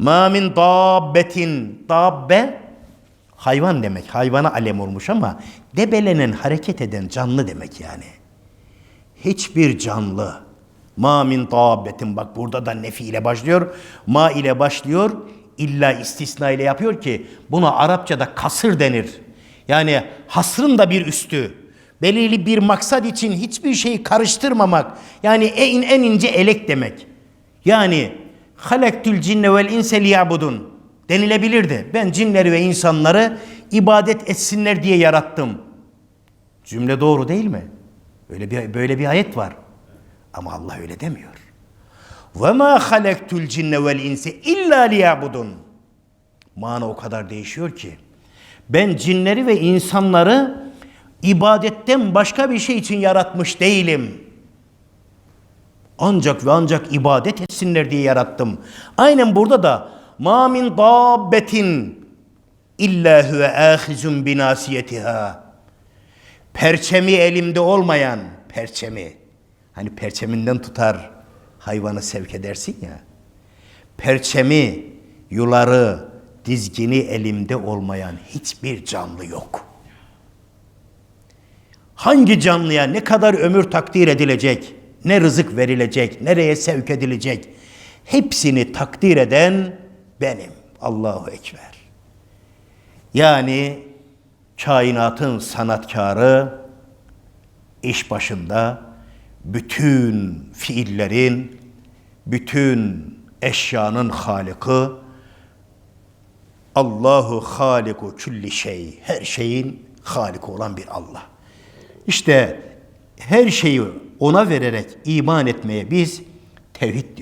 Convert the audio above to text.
Ma min dabbetin. Dabbe hayvan demek. Hayvana alem olmuş ama debelenen, hareket eden canlı demek yani. Hiçbir canlı ma min dabbetin bak burada da nefi ile başlıyor. Ma ile başlıyor. illa istisna ile yapıyor ki buna Arapçada kasır denir. Yani hasrın da bir üstü. Belirli bir maksat için hiçbir şeyi karıştırmamak. Yani en, en ince elek demek. Yani halektül cinne vel inse liyabudun denilebilirdi. Ben cinleri ve insanları ibadet etsinler diye yarattım. Cümle doğru değil mi? Öyle bir böyle bir ayet var. Ama Allah öyle demiyor. Ve ma halektul cinne vel inse illa liyabudun. Mana o kadar değişiyor ki. Ben cinleri ve insanları ibadetten başka bir şey için yaratmış değilim. Ancak ve ancak ibadet etsinler diye yarattım. Aynen burada da ma min dabbetin illa huve ahizun binasiyetiha. Perçemi elimde olmayan perçemi. Hani perçeminden tutar hayvanı sevk edersin ya. Perçemi, yuları, dizgini elimde olmayan hiçbir canlı yok. Hangi canlıya ne kadar ömür takdir edilecek, ne rızık verilecek, nereye sevk edilecek, hepsini takdir eden benim. Allahu Ekber. Yani kainatın sanatkarı iş başında bütün fiillerin, bütün eşyanın haliki Allahu haliku külli şey. Her şeyin haliki olan bir Allah. İşte her şeyi ona vererek iman etmeye biz tevhid